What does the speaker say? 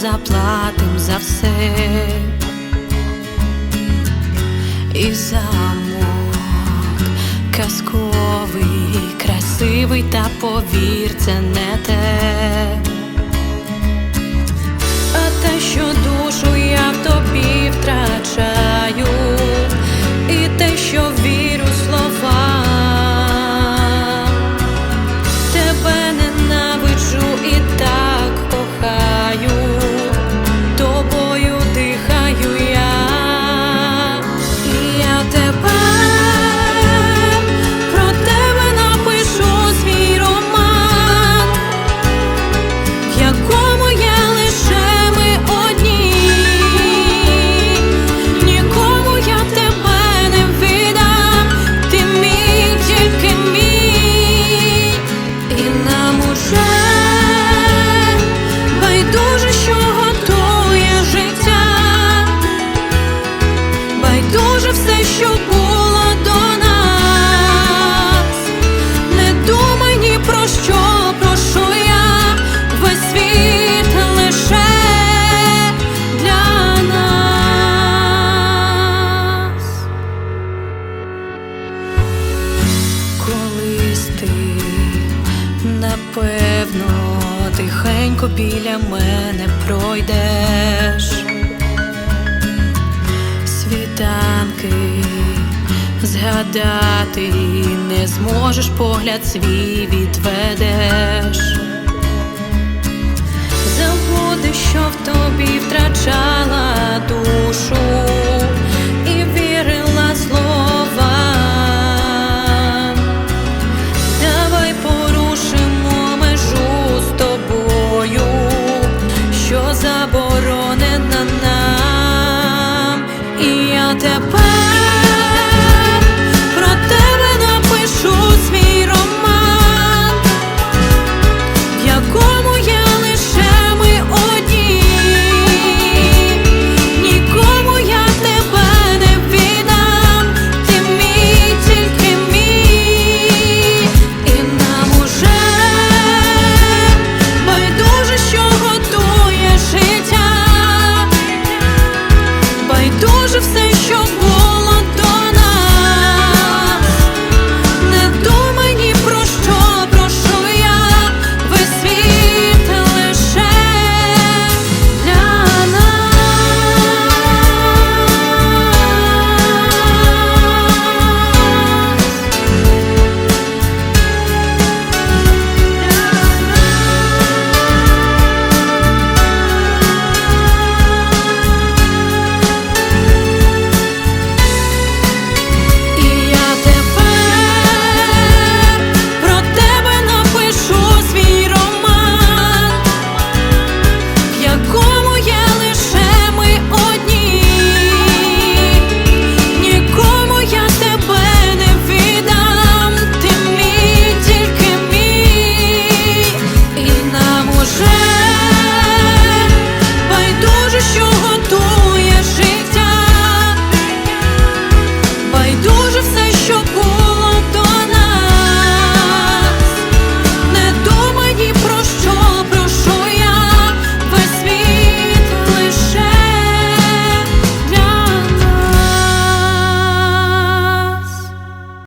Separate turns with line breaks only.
заплатим за все. І замок казковий, красивий, та повір, це не те. Що було до нас. Не думай ні про що, прошу я весь світ лише для нас. Колись ти напевно тихенько біля мене пройдеш. Світанки згадати не зможеш, погляд свій відведеш.